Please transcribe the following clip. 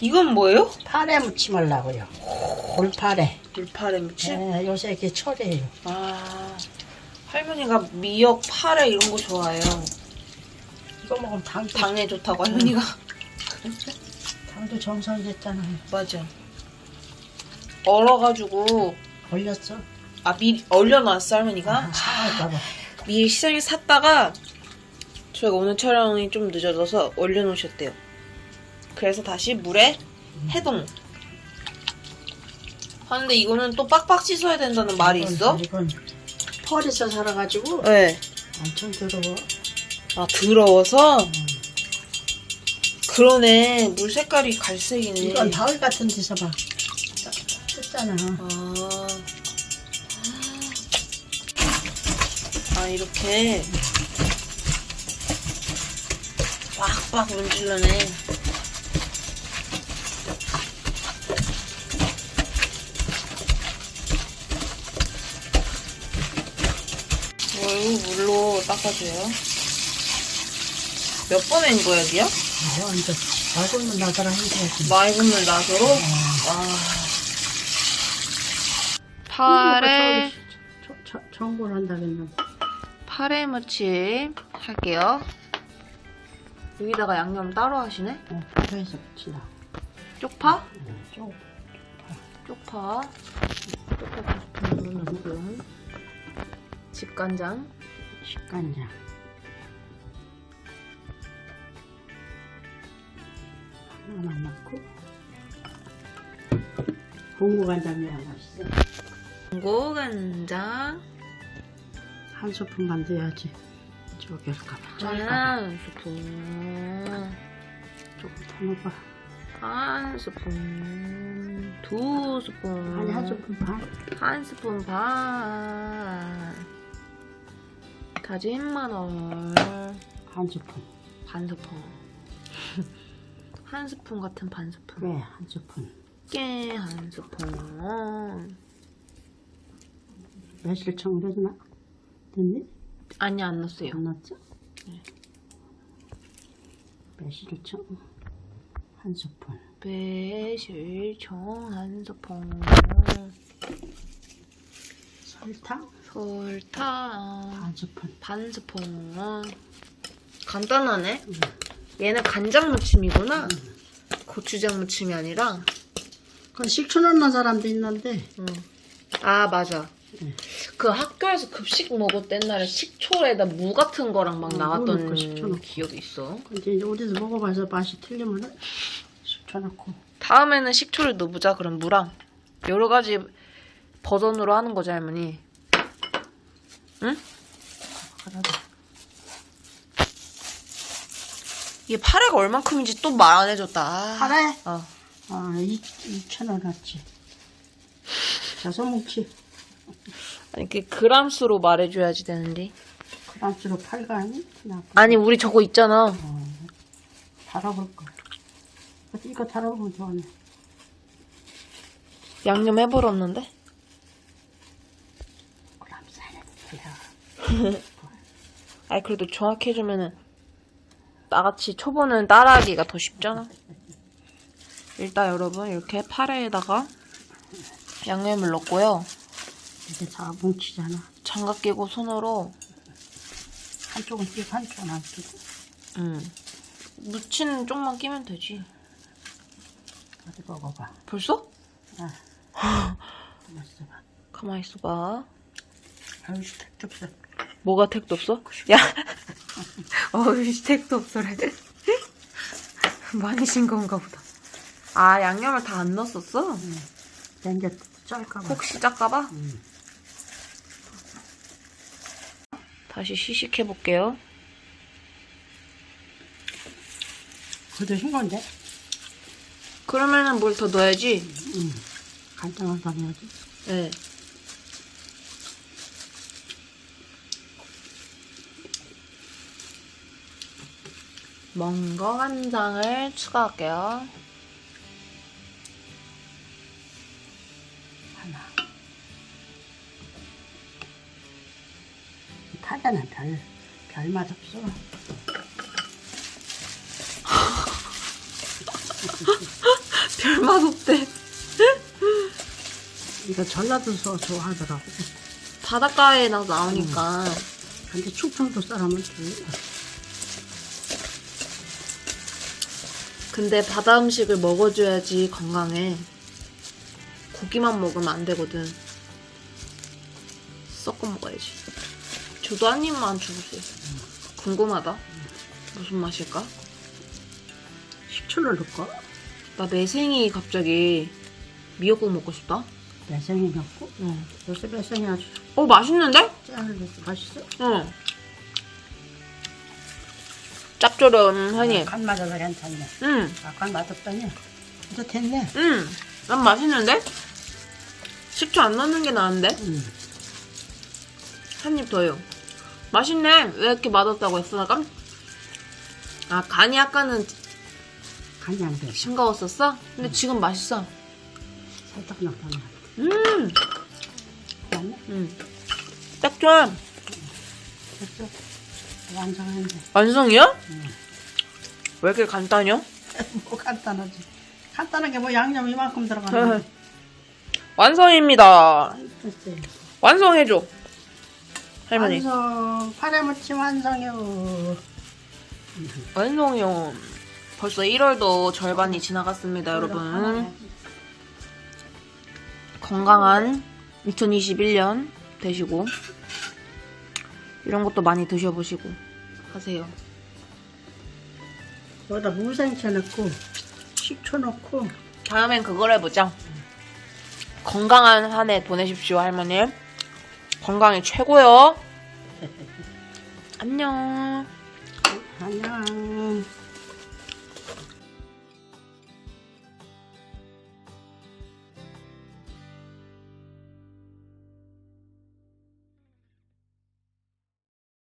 이건 뭐예요? 파래 무침 하려고요. 골파래. 물파래 무침? 네, 요새 이렇게 철이에요. 아, 할머니가 미역, 파래 이런 거 좋아해요. 이거 먹으면 당도, 당에 좋다고 할머니가. 당도 정상됐잖아요. 맞아. 얼어가지고, 걸렸어? 아, 미리 얼려놨어, 할머니가? 아, 상할까봐. 미리 시장에 샀다가, 저희가 오늘 촬영이 좀 늦어져서 얼려놓으셨대요. 그래서 다시 물에 해동. 하는데 이거는 또 빡빡 씻어야 된다는 말이 있어? 이건 펄에서 살아가지고 네. 엄청 더러워. 아, 더러워서? 그러네. 물 색깔이 갈색이네. 이건 바울 같은 데서 봐. 뜯잖아. 아. 아, 이렇게. 빡빡 문질러네. 닦아줘요. 몇 번에 인 거야, 여기요? 아, 이제 맑은 나더라 해줘야지. 맑은 물 나서로? 아. 파래, 청구를 한다겠네. 파래 무침 할게요. 여기다가 양념 따로 하시네? 어, 파래에서 붙이나. 쪽파? 쪽. 쪽파. 쪽파 두 스푼 넣고. 집간장. 식간장. 하나만 넣고. 공구간장이랑 맛있어. 고간장. 한 스푼만 넣어야지. 저기 할까봐. 짤까봐. 한 스푼. 조금 더 넣어봐. 한 스푼. 두 스푼. 아니, 한 스푼 반. 한 스푼 반. 다진 마늘. 한 스푼. 반 스푼. 한 스푼 같은 반 스푼. 그래, 한 스푼. 깨한 스푼. 매실청 넣어주나? 됐니? 아니 안 넣었어요. 안 넣었죠? 매실 청 한 스푼. 매실청 한 스푼. 설탕 설탕 반 스푼. 반 스푼. 간단하네. 얘는 간장 무침이구나. 고추장 무침이 아니라. 그건 식초 넣는 사람도 있는데 응. 아 맞아. 응. 그 학교에서 급식 먹을 때 옛날에 식초에다 무 같은 거랑 막 응, 나왔던 그러니까 식초 넣고. 기억이 있어. 근데 이제 어디서 먹어봐서 맛이 틀리면 식초 넣고 다음에는 식초를 넣어보자. 그럼 무랑 여러 가지 버전으로 하는 거지 할머니. 응? 이게 파래가 얼만큼인지 또 말 안 해줬다. 아. 파래? 어. 아, 2천 원 왔지. 여섯 뭉치 아니 그 그람수로 말해줘야지 되는데. 그람수로 팔가 아니? 그냥 아니 우리 저거 있잖아. 어, 달아볼 거. 이거 달아보면 좋아하네. 양념 해버렸는데. 그람수 아니 그래도 정확히 해주면은 나같이 초보는 따라하기가 더 쉽잖아. 일단 여러분 이렇게 파래에다가 양념을 넣고요. 이게 다 뭉치잖아. 장갑 끼고 손으로 한쪽은 끼고 한쪽은 안 끼고. 음, 무치는 쪽만 끼면 되지. 어디 먹어봐. 벌써? 맛있어봐. 가만히 있어봐. 아유, 택도 없어. 뭐가 택도 없어? 야, 어이 택도 없어래. 많이 신 건가 보다. 아 양념을 다 안 넣었었어? 이제 짤까 봐. 혹시 짤까봐? 음. 다시 시식해 볼게요. 그래도 흰건데? 그러면은 뭘더 넣어야지? 응. 간장을 더 넣어야지. 네. 멍거 간장을 추가할게요. 하나. 타잖아, 별. 별맛 없어. 별맛 없대. 이거 전라도서 좋아하더라고. 바닷가에 나 나오니까. 근데 충청도 사람은 또 근데 바다 음식을 먹어줘야지 건강해. 고기만 먹으면 안 되거든. 섞어 먹어야지. 저도 한 입만 주세요. 궁금하다. 무슨 맛일까? 식초를 넣고 나 매생이 갑자기 미역국 먹고 싶다. 매생이 넣고 응. 요새 매생이 아주 어 맛있는데? 짠 맛있어. 응. 짭조름하니. 간 맞아서 괜찮네. 응. 아, 간 맛없다니. 이제 됐네. 응. 난 맛있는데? 식초 안 넣는 게 나은데? 응. 한 입 더요. 맛있네. 왜 이렇게 맛없다고 했어? 나 깜... 아, 간이 아까는 간이 안 돼. 싱거웠었어? 근데 지금 맛있어. 살짝 넣거나. 음, 맞네. 음. 딱 좋아. 됐어. 완성했네. 완성이야? 응. 왜 이렇게 간단해요? 뭐 간단하지. 간단한 게 뭐 양념 이만큼 들어가는 거. 완성입니다. 됐어요. 완성해줘. 할머니. 완성. 파래무침 완성이요. 완성이요. 벌써 1월도 절반이 지나갔습니다, 여러분. 건강한 2021년 되시고 이런 것도 많이 드셔보시고 하세요. 여기다 무생채 넣고 식초 넣고 다음엔 그걸 해보자. 건강한 한 해 보내십시오, 할머니. 건강이 최고요. 안녕. 안녕.